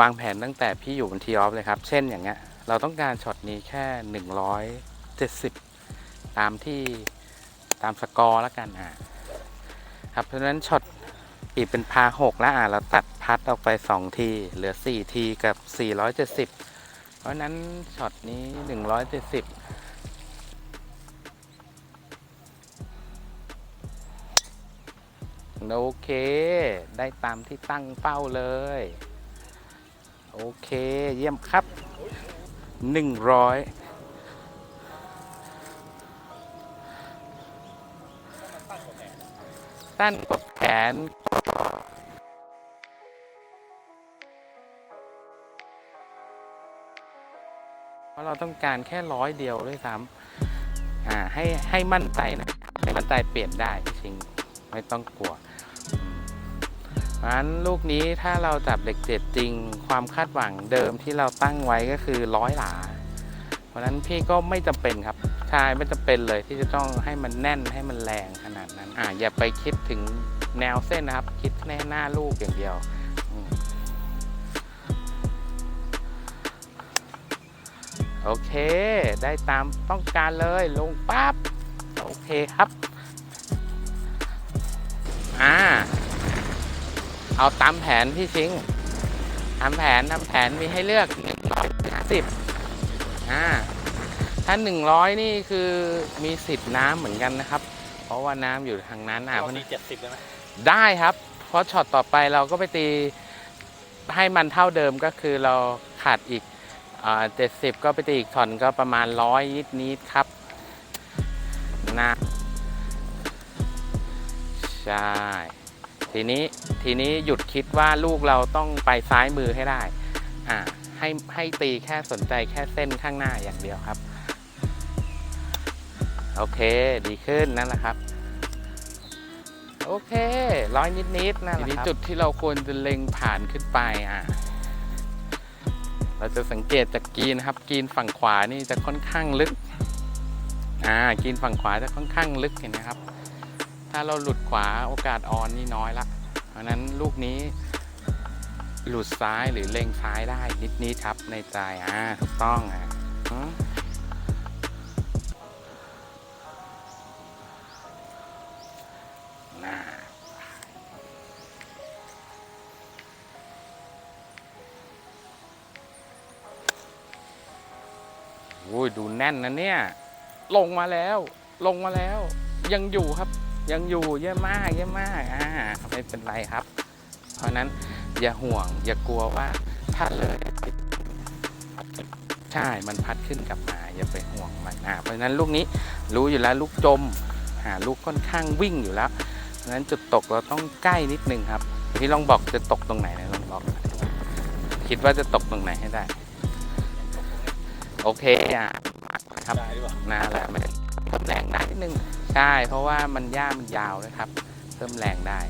วางแผนตั้งแต่พี่อยู่บนทีออฟเลยครับ เช่นอย่างเงี้ย เราต้องการช็อตนี้แค่ 170 ตามที่ตามสกอร์แล้วกันอะครับเพราะฉะนั้นช็อตอีกเป็นพาหกแล้วอะเราตัดพัดออกไป 2 ที เหลือ 4 ทีกับ 470 เพราะฉะนั้นช็อตนี้ 170โอเค ได้ตามที่ตั้งเป้าเลย โอเคเยี่ยมครับหนึ่งร้อยสั้นกว่าแขนเพราะเราต้องการแค่ร้อยเดียวด้วยซ้ำให้ให้มั่นใจนะให้มั่นใจเปลี่ยนได้จริง ไม่ต้องกลัว นั้นลูกนี้ถ้าเราจับเหล็กเจ็ดจริง ความคาดหวังเดิมที่เราตั้งไว้ก็คือร้อยหลา เพราะนั้นพี่ก็ไม่จำเป็นครับใช่ไม่จำเป็นเลยที่จะต้องให้มันแน่นให้มันแรงขนาดนั้นอ่าอย่าไปคิดถึงแนวเส้นนะครับ คิดแน่หน้าลูกอย่างเดียวโอเค ได้ตามต้องการเลยลงปั๊บ โอเคครับ อ่า เอาตามแผนพี่ชิงทำแผนทำแผนมีให้เลือกหนึ่งร้อยห้าสิบอ่าถ้าหนึ่งร้อยนี่คือมีสิทธิ์น้ำเหมือนกันนะครับ เพราะว่าน้ำอยู่ทางนั้นอะเอาเพราะทีเจ็ดสิบได้ไหมได้ครับ เพราะช็อตต่อไปเราก็ไปตีให้มันเท่าเดิมก็คือเราขาดอีกเจ็ดสิบก็ไปตีอีกถอนก็ประมาณร้อยนิดนิดๆครับนะใช่ ทีนี้ทีนี้หยุดคิดว่าลูกเราต้องไปซ้ายมือให้ได้อ่าให้ให้ตีแค่สนใจแค่เส้นข้างหน้าอย่างเดียวครับ โอเคดีขึ้นนั่นแหละครับ โอเค ร้อยนิดๆนั่นแหละครับจุดที่เราควรจะเล็งผ่านขึ้นไปอะเราจะสังเกตจากกรีนครับกรีนฝั่งขวานี่จะค่อนข้างลึกอ่ากรีนฝั่งขวาจะค่อนข้างลึกเห็นไหมครับ ถ้าเราหลุดขวาโอกาสออนนี่น้อยละเพราะนั้นลูกนี้หลุดซ้ายหรือเล็งซ้ายได้นิดๆครับในใจอ่าถูกต้องอะน่าโอ้ยดูแน่นนะเนี่ย ลงมาแล้ว ลงมาแล้ว ยังอยู่ครับ ยังอยู่เยอะมากเยอะมากอ่าไม่เป็นไรครับ เพราะฉะนั้นอย่าห่วง อย่ากลัวว่าถ้าเลย ใช่มันพัดขึ้นกลับมา อย่าไปห่วงมันอ่าเพราะฉะนั้นลูกนี้รู้อยู่แล้วลูกจมหาลูกค่อนข้างวิ่งอยู่แล้วเพราะฉะนั้นจุดตกเราต้องใกล้นิดนึงครับพี่ลองบอกจะตกตรงไหนนะลองบอกหน่อยคิดว่าจะตกตรงไหนให้ได้ โอเคอะครับได้หรือเปล่าน่าแหละไม่เพิ่มแรงได้นิดนึง ใช่ เพราะว่ามันหญ้ามันยาวนะครับ เพิ่มแรงได้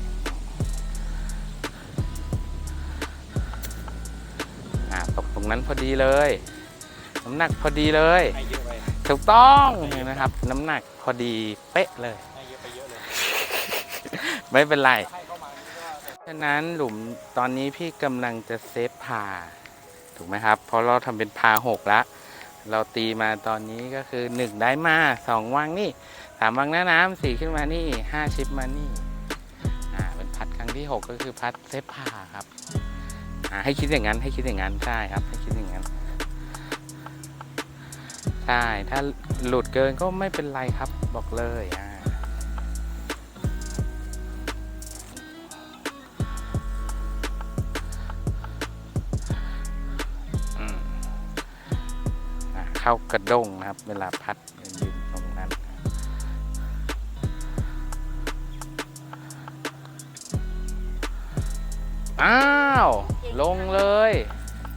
อ่าตกตรงนั้นพอดีเลย น้ำหนักพอดีเลยให้เยอะไปถูกต้องเห็นไหมครับ น้ำหนักพอดีเป๊ะเลยให้เยอะไปเยอะเลยไม่เป็นไรให้เข้ามานี่ก็ฉะนั้นหลุมตอนนี้พี่กำลังจะเซฟพาถูกไหมครับ เพราะเราทำเป็นพาหกแล้วเราตีมาตอนนี้ก็คือหนึ่งได้มาสองวางนี่สามวางหน้าน้ำสี่ขึ้นมานี่ห้าชิปมานี่อ่าเป็นพัดครั้งที่หกก็คือพัดเซฟพาครับอ่าให้คิดอย่างนั้นให้คิดอย่างนั้นใช่ครับ ให้คิดอย่างนั้นใช่ถ้าหลุดเกินก็ไม่เป็นไรครับบอกเลยอ่าเข้ากระด้งนะครับ เวลาพัด อ้าว ลงเลย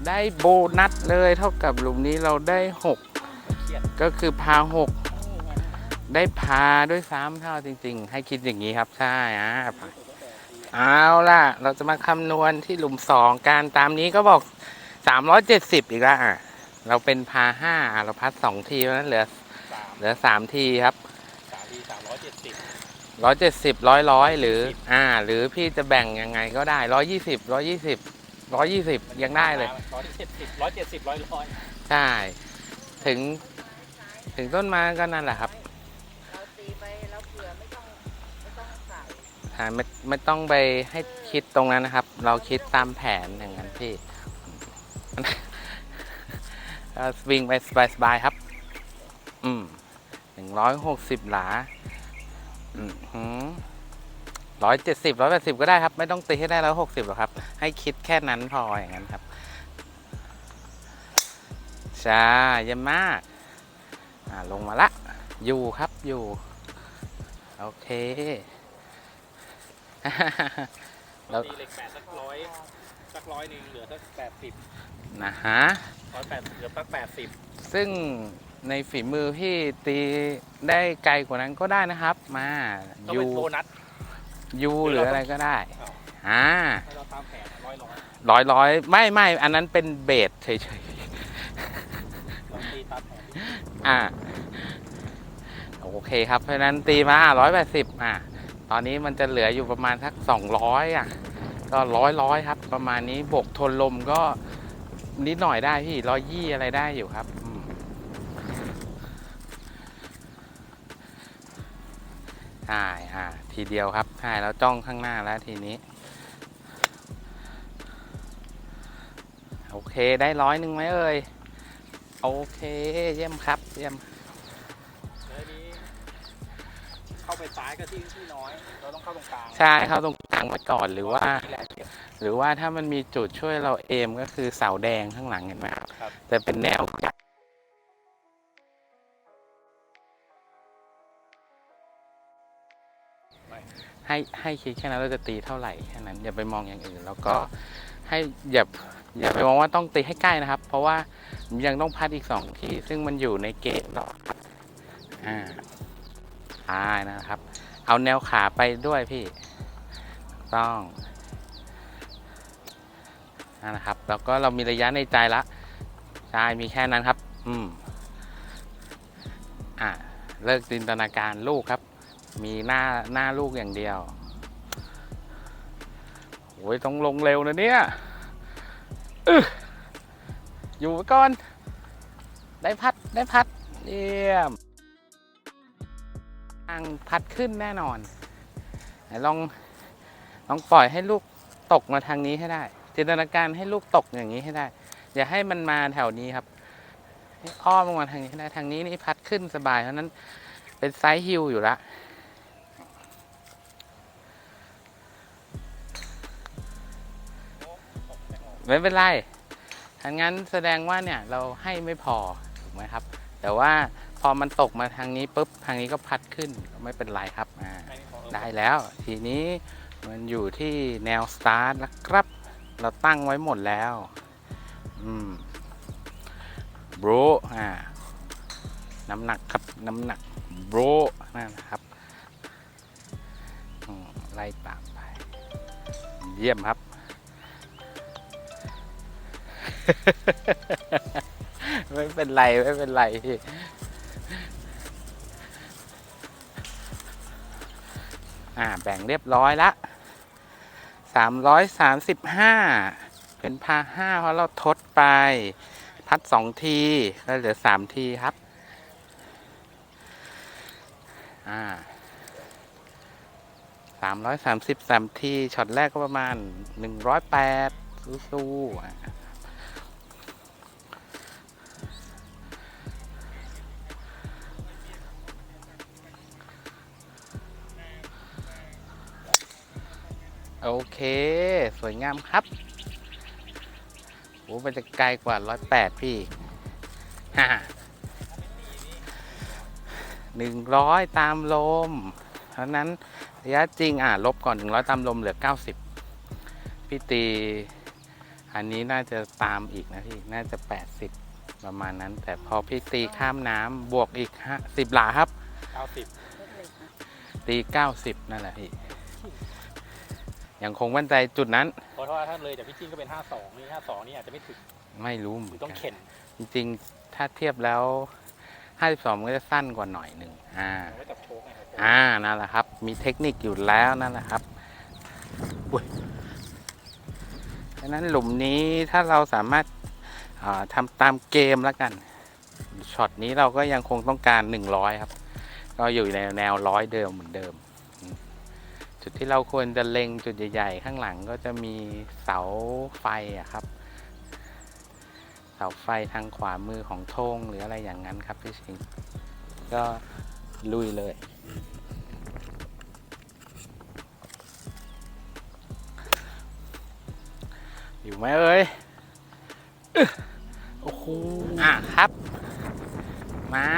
ได้โบนัสเลยเท่ากับหลุมนี้เราได้หกก็คือพาหกได้พาด้วยซ้ำเท่าจริง ๆ ให้คิดอย่างนี้ครับใช่อะเอาล่ะ เราจะมาคำนวณที่หลุมสองการตามนี้ก็บอก 370 อีกแล้วอะ เราเป็นพาห้าเราพัดสองทีเพราะนั้นเหลือเหลือสามทีครับสามทีสามร้อยเจ็ดสิบ ร้อยเจ็ดสิบร้อยร้อยหรืออ่า หรือพี่จะแบ่งยังไงก็ได้ร้อยยี่สิบร้อยยี่สิบร้อยยี่สิบยังได้เลยร้อยเจ็ดสิบร้อยเจ็ดสิบร้อยร้อยใช่ถึงถึงต้นไม้ก็นั่นแหละครับเราตีไปเราเผื่อไม่ต้องไม่ต้องใส่อ่าไม่ไม่ต้องไปให้คิดตรงนั้นนะครับ เราคิดตามแผนอย่างนั้นพี่ก็สวิงไปสบายๆครับ อืมหนึ่งร้อยหกสิบหลาอืม ร้อยเจ็ดสิบร้อยแปดสิบก็ได้ครับ ไม่ต้องตีให้ได้ร้อยหกสิบหรอกครับ ให้คิดแค่นั้นพออย่างนั้นครับใช่เยี่ยมมากอ่าลงมาละ อยู่ครับอยู่ โอเคแล้เราวตีเหล็กแปดสักร้อยสักร้อยหนึ่งเหลือสักแปดสิบนะฮะร้อยแปดเหลือสักแปดสิบซึ่ง ในฝีมือพี่ตีได้ไกลกว่านั้นก็ได้นะครับ มาต้องยูเป็นโบนัส ยูหรืออะไรก็ได้อ้าวอ่าให้เราตามแผนร้อยร้อยร้อยร้อยไม่ไม่อันนั้นเป็นเบสเฉยเราตีตามแผนๆอ่าโอเคครับ เพราะฉะนั้นตีมาร้อยแปดสิบอ่าตอนนี้มันจะเหลืออยู่ประมาณสักสองร้อยอะ ก็ร้อยร้อยครับ ประมาณนี้บวกทนลมก็นิดหน่อยได้พี่ร้อยยี่อะไรได้อยู่ครับอืม ใช่อ่าทีเดียวครับใช่แล้วจ้องข้างหน้าแล้วทีนี้ โอเคได้ร้อยหนึ่งไหมเอ่ย โอเคเยี่ยมครับเยี่ยมแล้วนี้เข้าไปซ้ายก็ที่ที่น้อย เราต้องเข้าตรงกลางใช่เข้าตรงกลางไว้ก่อนหรือว่า ที่แรงเก็บ หรือว่าถ้ามันมีจุดช่วยเราเอมก็คือเสาแดงข้างหลังเห็นไหมครับ ครับแต่เป็นแนวจัด ให้ให้คิดแค่นั้นเราจะตีเท่าไหร่แค่นั้นอย่าไปมองอย่างอื่น แล้วก็ให้อย่าอย่าไปมองว่าต้องตีให้ใกล้นะครับ เพราะว่ายังต้องพัดอีกสองทีซึ่งมันอยู่ในเกณฑ์หรอกอ่าใช่นะครับ เอาแนวขาไปด้วยพี่ต้องนั่นนะครับ แล้วก็เรามีระยะในใจละใช่มีแค่นั้นครับ อืมอะเลิกจินตนาการลูกครับ มีหน้าหน้าลูกอย่างเดียวโอ้ยต้องลงเร็วนะเนี่ยออยู่ก่อน ได้พัดได้พัด เยี่ยมทางพัดขึ้นแน่นอนลองลองปล่อยให้ลูกตกมาทางนี้ให้ได้ จินตนาการให้ลูกตกอย่างนี้ให้ได้ อย่าให้มันมาแถวนี้ครับอ้อมลงมาทางนี้ให้ได้ทางนี้นี่พัดขึ้นสบายเพราะฉะนั้นเป็นไซส์ฮิลอยู่ละ ไม่เป็นไรทางนั้นแสดงว่าเนี่ยเราให้ไม่พอถูกไหมครับ แต่ว่าพอมันตกมาทางนี้ปุ๊บทางนี้ก็พัดขึ้นก็ไม่เป็นไรครับอ่าได้แล้ว ทีนี้มันอยู่ที่แนวสตาร์ทนะครับ เราตั้งไว้หมดแล้วอืมบรอ่าน้ำหนักครับน้ำหนักบรนั่นนะครับไล่ตามไป เยี่ยมครับ ไม่เป็นไร ไม่เป็นไรพี่อ่าแบ่งเรียบร้อยละสามร้อยสามสิบห้าเป็นพาห้าเพราะเราทดไป พัดสองทีก็เหลือสามทีครับ อ่าสามร้อยสามสิบสามทีช็อตแรกก็ประมาณหนึ่งร้อยแปดสู้ๆอะ โอเค สวยงามครับโอ้มันจะไกลกว่าร้อยแปดพี่ฮ่าหนึ่งร้อยตามลม เพราะฉะนั้นระยะจริงอะลบก่อนหนึ่งร้อยตามลมเหลือเก้าสิบพี่ตี อันนี้น่าจะตามอีกนะพี่ น่าจะแปดสิบประมาณนั้น แต่พอพี่ตีข้ามน้ำบวกอีกห้าสิบหลาครับเก้าสิบตีเก้าสิบนั่นแหละพี่ ยังคงมั่นใจจุดนั้น เพราะว่าถ้าเลยจากพี่จิ้งก็เป็นห้าสองนี่ห้าสองนี่อาจจะไม่ถึงไม่รู้เหหมืรืออนกัต้องเข็นจริงๆ ถ้าเทียบแล้ว 52 มันก็จะสั้นกว่าหน่อยหนึ่งอ่าไว้กับโชคไงครับอ่า นั่นแหละครับ มีเทคนิคอยู่แล้วนั่นแหละครับอุ้ยดังนั้นหลุมนี้ถ้าเราสามารถอ่าทำตามเกมแล้วกัน ช็อตนี้เราก็ยังคงต้องการ 100 ครับ ก็อยู่ในแนวร้อยเดิมเหมือนเดิมอืม จุดที่เราควรจะเล็งจุดใหญ่ๆ ข้างหลังก็จะมีเสาไฟอะครับ เสาไฟทางขวามือของธงหรืออะไรอย่างนั้นครับพี่ชิง ก็ลุยเลยอยู่ไหมเอ่ยโอ้โหอะครับ มา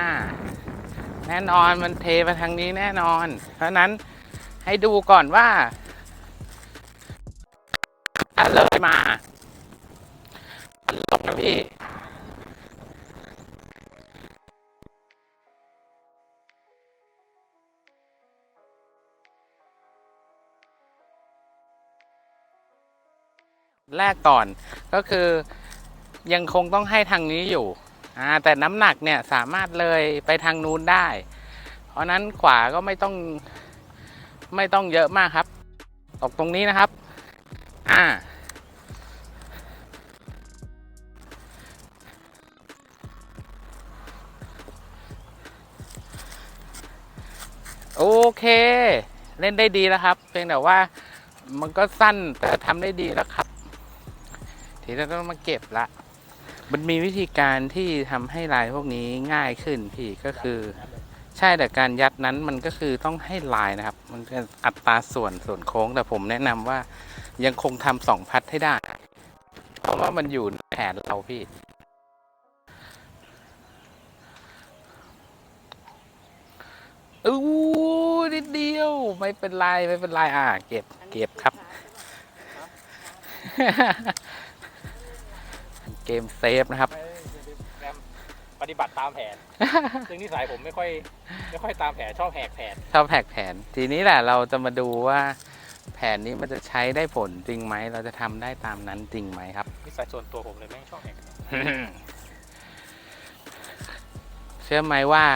แน่นอนมันเทมาทางนี้แน่นอน เพราะนั้น ให้ดูก่อนว่าถ้าเลยมามันลงนะพี่แรกก่อนก็คือยังคงต้องให้ทางนี้อยู่ แต่น้ำหนักเนี่ยสามารถเลยไปทางนู้นได้ เพราะนั้นขวาก็ไม่ต้อง ไม่ต้องเยอะมากครับ ตกตรงนี้นะครับ อ่า โอเค เล่นได้ดีแล้วครับ เพียงแต่ว่ามันก็สั้นแต่ทำได้ดีแล้วครับ ทีนี้ต้องมาเก็บละ มันมีวิธีการที่ทำให้ลายพวกนี้ง่ายขึ้นพี่ก็คือ ใช่แต่การยัดนั้นมันก็คือต้องให้ลายนะครับ มันเป็นอัตราส่วนส่วนโค้งแต่ผมแนะนำว่ายังคงทำสองพัดให้ได้ เพราะว่ามันอยู่ในแผนเราพี่อู้นิดเดียว ไม่เป็นไรไม่เป็นไรอ่า เก็บเก็บครับ เกมเซฟนะครับ ปฏิบัติตามแผน ซึ่งนิสัยผมไม่ค่อยไม่ค่อยตามแผนชอบแหกแผนชอบแผกแผน ทีนี้แหละเราจะมาดูว่าแผนนี้มันจะใช้ได้ผลจริงไหม เราจะทำได้ตามนั้นจริงไหมครับ นิสัยส่วนตัวผมเลยแม่งชอบแหกแผนเชื่อไหมว่า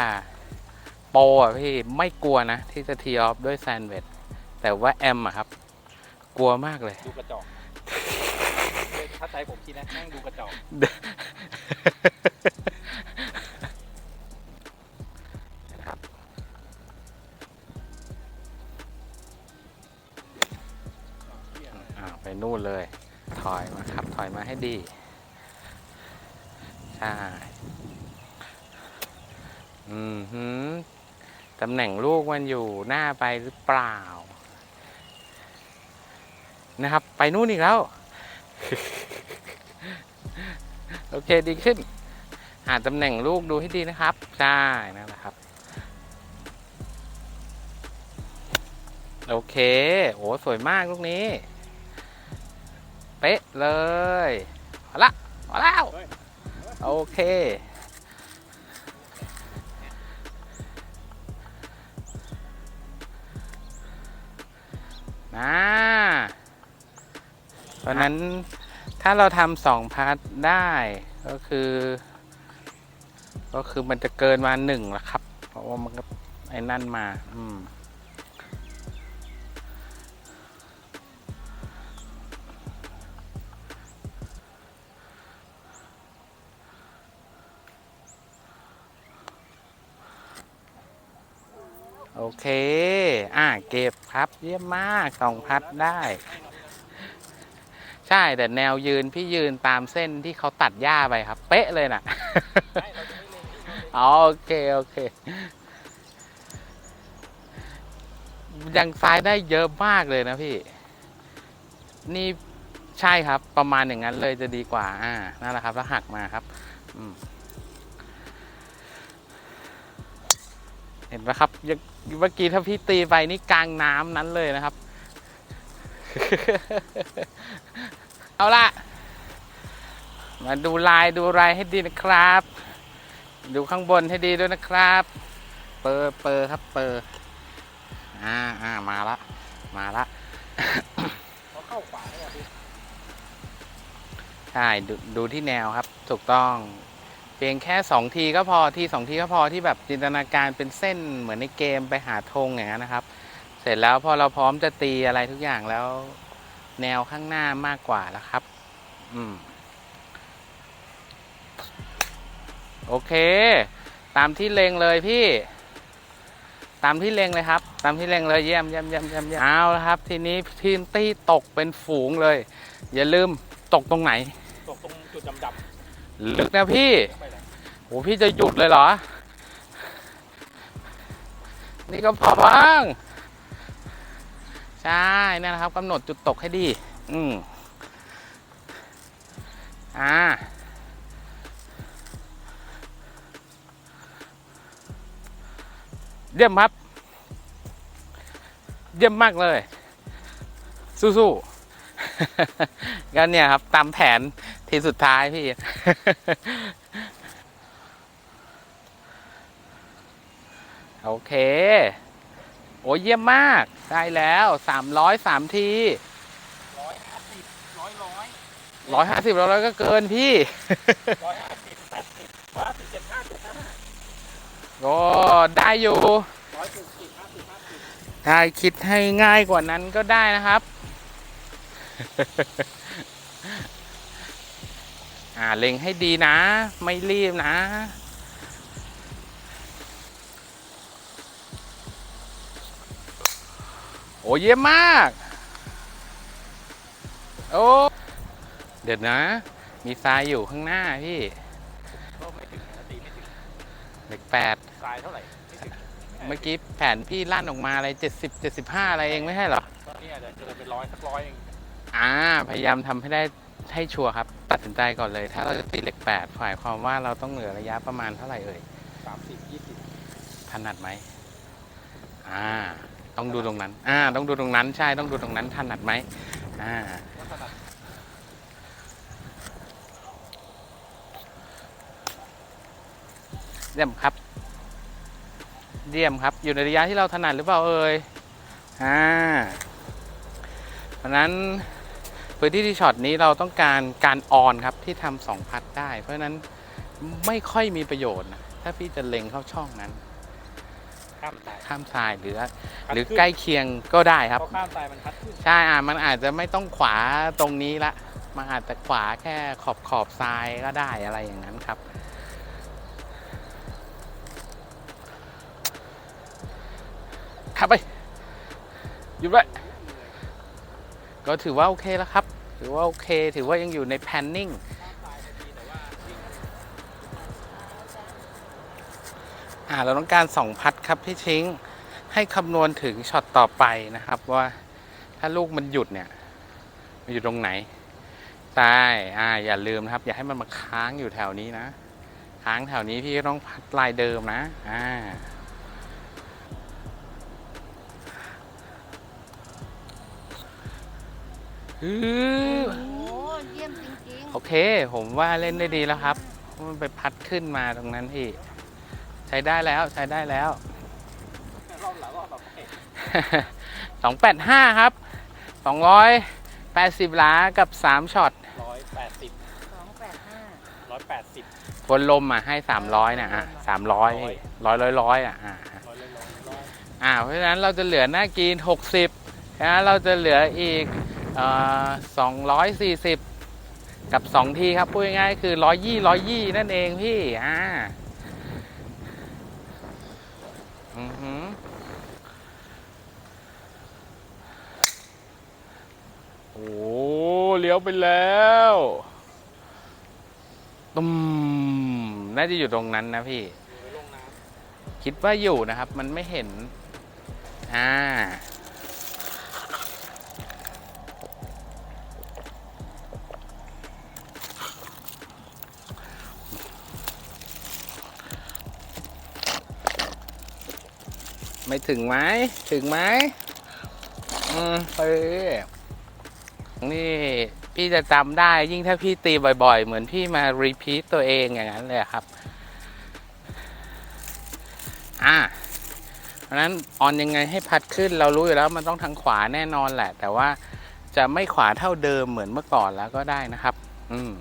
โปรอะพี่ไม่กลัวนะ ที่จะทีออฟด้วยแซนเวดแต่ว่าแอมอะครับ กลัวมากเลย ดูกระจอกถ้าใจผมคิดนะแม่งดูกระจอก ตำแหน่งลูกมันอยู่หน้าไปหรือเปล่า นะครับ ไปนู่นอีกแล้ว โอเคดีขึ้น หาตำแหน่งลูกดูให้ดีนะครับใช่นั่นแหละครับ โอเค โอ้สวยมากลูกนี้ เป๊ะเลยเอาละเอาแล้ว โอเค นะเพราะนั้นถ้าเราทำสองพาร์ทได้ก็คือ ก็คือมันจะเกินมาหนึ่งละครับ เพราะว่ามันก็ไอ้นั่นมา อืมโอเค เก็บครับ เยี่ยมมากสองพัดได้ ใช่แต่แนวยืนพี่ยืนตามเส้นที่เขาตัดหญ้าไปครับ เป๊ะเลยนะอ๋อโอเค โอเค ยังซ้ายได้เยอะมากเลยนะพี่ นี่ใช่ครับ ประมาณอย่างนั้นเลยจะดีกว่า อ่า นั่นแหละครับ แล้วหักมาครับ อืม ห็นไหมครับยังเมื่อกี้ถ้าพี่ตีไปนี่กลางน้ำนั้นเลยนะครับ เอาละมาดูลายดูลายให้ดีนะครับ ดูข้างบนให้ดีด้วยนะครับ เปอร์เปอร์ครับเปอร์อ่าอ่ามาละ มาละเขาเข้าขวาเนี่ยพี่ใช่ดูดูที่แนวครับ ถูกต้อง เพียงแค่สองทีก็พอทีสองทีก็พอที่แบบจินตนาการเป็นเส้นเหมือนในเกมไปหาธงอย่างนั้นนะครับ เสร็จแล้วพอเราพร้อมจะตีอะไรทุกอย่างแล้วแนวข้างหน้ามากกว่าแล้วครับ อืม โอเค ตามที่เลงเลยพี่ ตามที่เลงเลยครับ ตามที่เลงเลยเยี่ยมเยี่ยมเยี่ยมเยี่ยมเยี่ยมเอาละครับ ทีนี้ทีมตี้ตกเป็นฝูงเลย อย่าลืมตกตรงไหน ตกตรงจุดดำ ลึกนะพี่โหพี่จะหยุดเลยเหรอ นี่ก็พอบ้าง ใช่นั่นะครับกำหนดจุดตกให้ดี อืมอ่าเยี่ยมครับ เยี่ยมมากเลย สู้ๆ ก็เนี่ยครับ ตามแผนทีสุดท้ายพี่ โอเค โอ้เยี่ยมมาก ได้แล้วสามร้อยสามทีร้อยห้าสิบร้อยร้อยร้อยห้าสิบร้อยก็เกินพี่ร้อยห้าสิบแปดสิบห้าสิบเจ็ดห้าสิบห้าก็ได้อยู่ร้อยหกสิบห้าสิบห้าสิบถ้าคิดให้ง่ายกว่านั้นก็ได้นะครับ อ่าเล็งให้ดีนะ ไม่รีบนะ โอ้เยี่ยมมาก โอ้เดี๋ยวนะ มีทรายอยู่ข้างหน้าพี่ก็ไม่ถึงนะตีไม่ถึงเด็กแปดทรายเท่าไหร่ไม่ถึงเมื่อกี้แผนพี่ลั่นออกมาอะไรเจ็ดสิบเจ็ดสิบห้าอะไรเองไม่ใช่เหรอ ตอนนี้อาจจะเกินเป็นร้อยสักร้อยเอง อ่าพยายามทำให้ได้ให้ชัวร์ครับ ตัดสินใจก่อนเลย ถ้าเราจะตีเหล็กแปดหมายความว่าเราต้องเหลือระยะประมาณเท่าไหร่เอ่ยสามสิบยี่สิบถนัดไหมอ่า ต้องดูตรงนั้น อ่า ต้องดูตรงนั้น ใช่ ต้องดูตรงนั้นถนัดไหมอ่าลักษณะเยี่ยมครับ เยี่ยมครับ อยู่ในระยะที่เราถนัดหรือเปล่าเอ่ยอ่า เพราะฉะนั้น พื้นที่ที่ช็อตนี้เราต้องการการออนครับที่ทำสองพัดได้ เพราะฉะนั้นไม่ค่อยมีประโยชน์นะถ้าพี่จะเล็งเข้าช่องนั้น ข้ามสาย ข้ามทรายหรือ พัดหรือขึ้น ใกล้เคียงก็ได้ครับเพราะข้ามสายมันพัดขึ้นใช่อ่ามันอาจจะไม่ต้องขวาตรงนี้ละ มันอาจจะขวาแค่ขอบขอบทรายก็ได้อะไรอย่างนั้นครับ ขับไปหยุดไว้ก็ถือว่าโอเคแล้วครับ ถือว่าโอเค ถือว่ายังอยู่ในแพนนิ่งอ่าเราต้องการสองพัดครับพี่ชิงให้คำนวณถึงช็อตต่อไปนะครับว่าถ้าลูกมันหยุดเนี่ย มันอยู่ตรงไหนใช่อ่าอย่าลืมนะครับ อย่าให้มันมาค้างอยู่แถวนี้นะ ค้างแถวนี้พี่ก็ต้องพัดลายเดิมนะ อ่า อือโอ้เยี่ยมจริงโอเค ผมว่าเล่นได้ดีแล้วครับมันไปพัดขึ้นมาตรงนั้นพี่ ใช้ได้แล้วใช้ได้แล้วรอบหลังรอบแบบเอ๊ะสองแปดห้าครับสองร้อยแปดสิบหลากับสามช็อตร้อยแปดสิบๆสองแปดห้าร้อยแปดสิบบนลมอะให้สามร้อยนะอะสามร้อยร้อยร้อยร้อยอะอะ ร้อยร้อยร้อยร้อยอ่าเพราะฉะนั้นเราจะเหลือหน้ากีนหกสิบนะเราจะเหลืออีก สองร้อยสี่สิบกับสองทีครับพูดง่ายๆคือร้อยยี่ร้อยยี่นั่นเองพี่อ่าอือหือโอ้เลี้ยวไปแล้วตุ้มน่าจะอยู่ตรงนั้นนะพี่อยู่ในลงน้คิดว่าอยู่นะครับ มันไม่เห็น อ่า ไม่ถึงไหมถึงไหมอืมไปนี่พี่จะจำได้ยิ่งถ้าพี่ตีบ่อย ๆ เหมือนพี่มารีพีทตัวเองอย่างนั้นเลยครับ อ่าเพราะฉะนั้นออนยังไงให้พัดขึ้นเรารู้อยู่แล้วมันต้องทางขวาแน่นอนแหละ แต่ว่าจะไม่ขวาเท่าเดิมเหมือนเมื่อก่อนแล้วก็ได้นะครับ อืม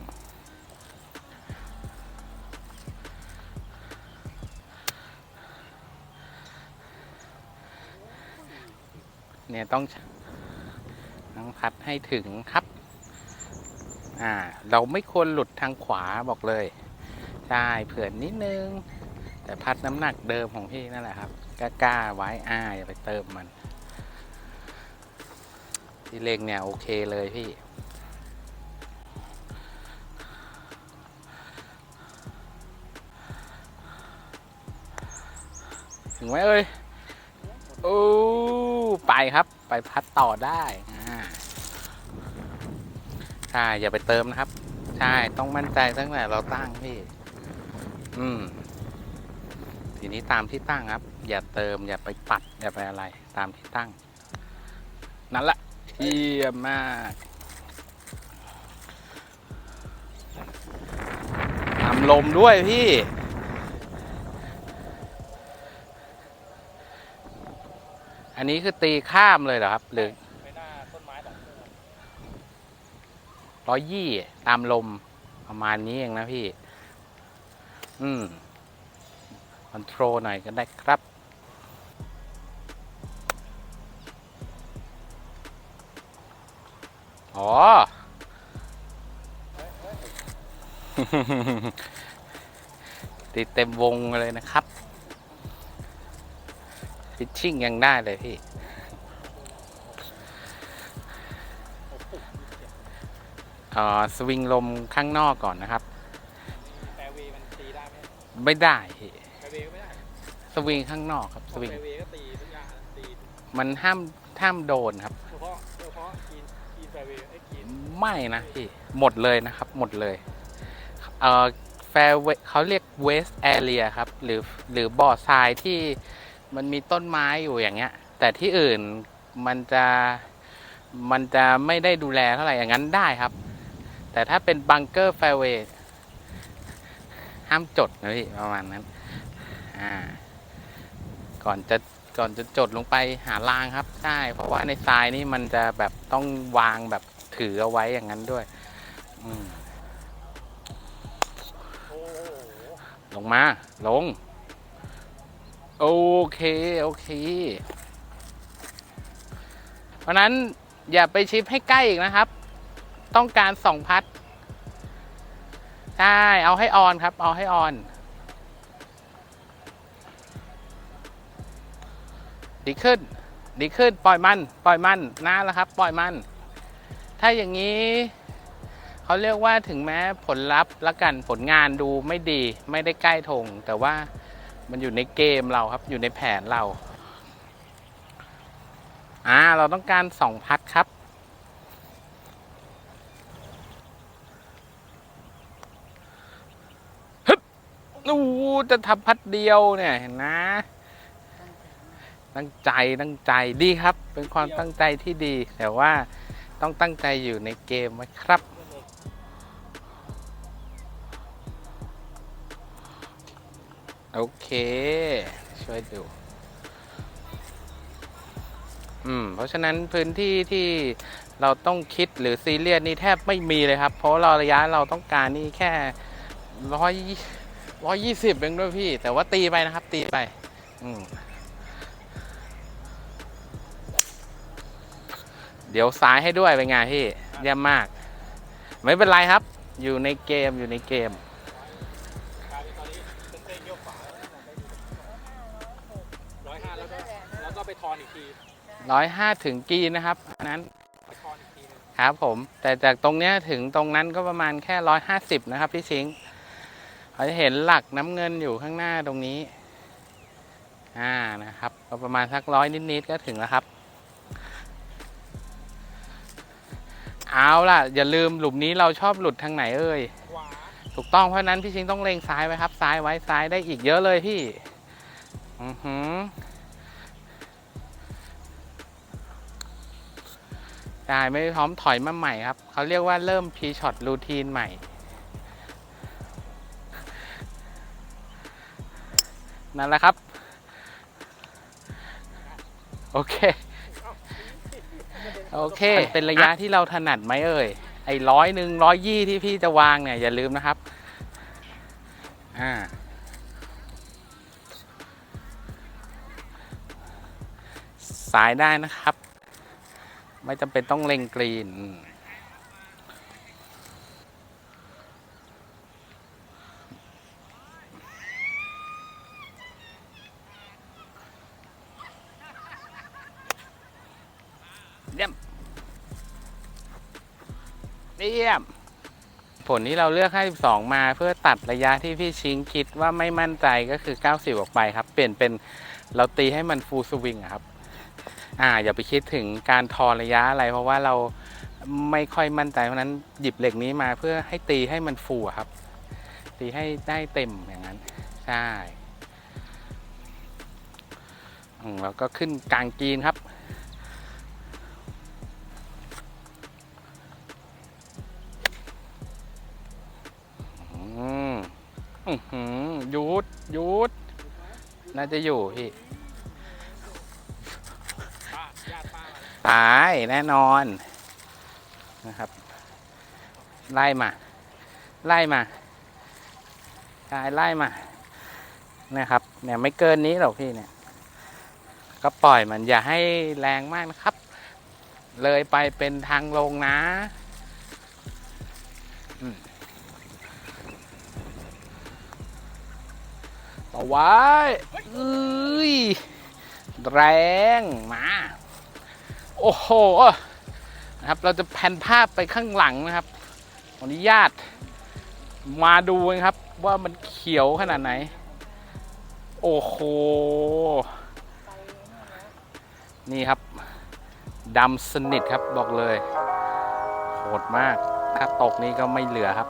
เนี่ยต้องต้องพัดให้ถึงครับ อ่า เราไม่ควรหลุดทางขวาบอกเลย ใช่เผื่อนนิดนึง แต่พัดน้ำหนักเดิมของพี่นั่นแหละครับกล้าๆไว้อ่าอย่าไปเติมมัน ที่เล็งเนี่ยโอเคเลยพี่ถึงไหมเอ่ยโอ้ ครับ ไปพัดต่อได้อ่าใช่อย่าไปเติมนะครับ ใช่ต้องมั่นใจตั้งแต่เราตั้งพี่ อืม ทีนี้ตามที่ตั้งครับ อย่าเติม อย่าไปปัด อย่าไปอะไร ตามที่ตั้ง นั่นแหละเยี่ยมมากตามลมด้วยพี่ อันนี้คือตีข้ามเลยเหรอครับ หรือไปหน้าต้นไม้ดอกเตอร์ร้อยยี่ตามลมประมาณนี้เองนะพี่ อืมคอนโทรลหน่อยก็ได้ครับ อ๋อ ติดเต็มวงเลยนะครับ ฟิชชิ่งยังได้เลยพี่เอ่อสวิงลมข้างนอกก่อนนะครับแฟร์เวย์มันตีได้ไหมไม่ได้พี่แฟร์เวย์ก็ไม่ได้สวิงข้างนอกครับสแฟวิงร์เวย์ก็ตีทุกอย่างตีมันห้ามห้ามโดนครับเฉพาะเฉพาะกีนกีนแฟร์เวย์ไอ้กีนไม่นะพี่ หมดเลยนะครับ หมดเลย เอ่อแฟร์เวเขาเรียกเวสแอเรียครับ หรือหรือบ่อทรายที่ มันมีต้นไม้อยู่อย่างเงี้ย แต่ที่อื่นมันจะมันจะไม่ได้ดูแลเท่าไหร่อย่างนั้นได้ครับ แต่ถ้าเป็นบังเกอร์แฟเวย์ห้ามจดนะพี่ประมาณนั้นอ่าก่อนจะก่อนจะจดลงไปหารางครับใช่เพราะว่าในทรายนี่มันจะแบบต้องวางแบบถือเอาไว้อย่างนั้นด้วยลงมา ลง โอเค โอเค เพราะนั้นอย่าไปชิปให้ใกล้อีกนะครับ ต้องการสองพัดใช่เอาให้ออนครับ เอาให้ออนดีขึ้น ดีขึ้น ปล่อยมัน ปล่อยมันนะแล้วครับ ปล่อยมัน ถ้าอย่างนี้เขาเรียกว่าถึงแม้ผลลัพธ์ละกันผลงานดูไม่ดี ไม่ได้ใกล้ธงแต่ว่า มันอยู่ในเกมเราครับ อยู่ในแผนเรา อ่า เราต้องการสองพัดครับ ฮึบอู้จะทำพัดเดียวเนี่ยเห็นนะ ตั้งใจ ตั้งใจดีครับ เป็นความตั้งใจที่ดี แต่ว่าต้องตั้งใจอยู่ในเกมไว้ครับ โอเค ช่วยดู อืม เพราะฉะนั้นพื้นที่ที่เราต้องคิดหรือซีเรียสนี่แทบไม่มีเลยครับ เพราะเราระยะเราต้องการนี่แค่ร้อยร้อยยี่สิบเองด้วยพี่ แต่ว่าตีไปนะครับ ตีไป อืมเดี๋ยวซ้ายให้ด้วยเป็นไงพี่เยี่ยมมาก ไม่เป็นไรครับ อยู่ในเกมอยู่ในเกม อนอีกทีร้อยห้าถึงกีนะครับอันนั้นไปทอนอีกทีนึงครับผม แต่จากตรงเนี้ยถึงตรงนั้นก็ประมาณแค่ร้อยห้าสิบนะครับพี่ชิงเราจะเห็นหลักน้ำเงินอยู่ข้างหน้าตรงนี้ อ่านะครับ ก็ประมาณสักร้อยนิดๆก็ถึงแล้วครับเอาล่ะ อย่าลืมหลุมนี้เราชอบหลุดทางไหนเอ่ยถูกต้องเพราะฉะนั้นพี่ชิงต้องเล็งซ้ายไว้ครับ ซ้ายไว้ซ้ายได้อีกเยอะเลยพี่ อือหือ ได้ไม่พร้อมถอยมาใหม่ครับ เขาเรียกว่าเริ่มพีช็อตรูทีนใหม่ นั่นแหละครับ โอเค โอเค เป็นระยะที่เราถนัดไหมเอ่ย ไอ้ร้อยหนึ่งร้อยยี่ที่พี่จะวางเนี่ย อย่าลืมนะครับ อ่าสายได้นะครับ ไม่จำเป็นต้องเล็งกรีน เยี่ยม เยี่ยม ผลที่เราเลือกให้12มาเพื่อตัดระยะที่พี่ชิงคิดว่าไม่มั่นใจก็คือ 90 ออกไปครับ เปลี่ยนเป็นเราตีให้มันฟูลสวิงครับ อ่าอย่าไปคิดถึงการทอนระยะอะไร เพราะว่าเราไม่ค่อยมั่นใจเพราะนั้นหยิบเหล็กนี้มาเพื่อให้ตีให้มันฟูครับ ตีให้ได้เต็มอย่างนั้นใช่แล้วก็ขึ้นกลางกรีนครับอืมอื้อหือหยุดหยุดน่าจะอยู่พี่ ตายแน่นอนนะครับ ไล่มา ไล่มาตายไล่มานะครับ เนี่ยไม่เกินนี้หรอกพี่เนี่ย ก็ปล่อยมันอย่าให้แรงมากนะครับ เลยไปเป็นทางลงนะต่อไว้เอ้ย แรงมา โอ้โหนะครับเราจะแพนภาพไปข้างหลังนะครับขออนุญาตมาดูนะครับว่ามันเขียวขนาดไหน โอ้โห นี่ครับดำสนิทครับบอกเลยโหดมาก ถ้าตกนี่ก็ไม่เหลือครับ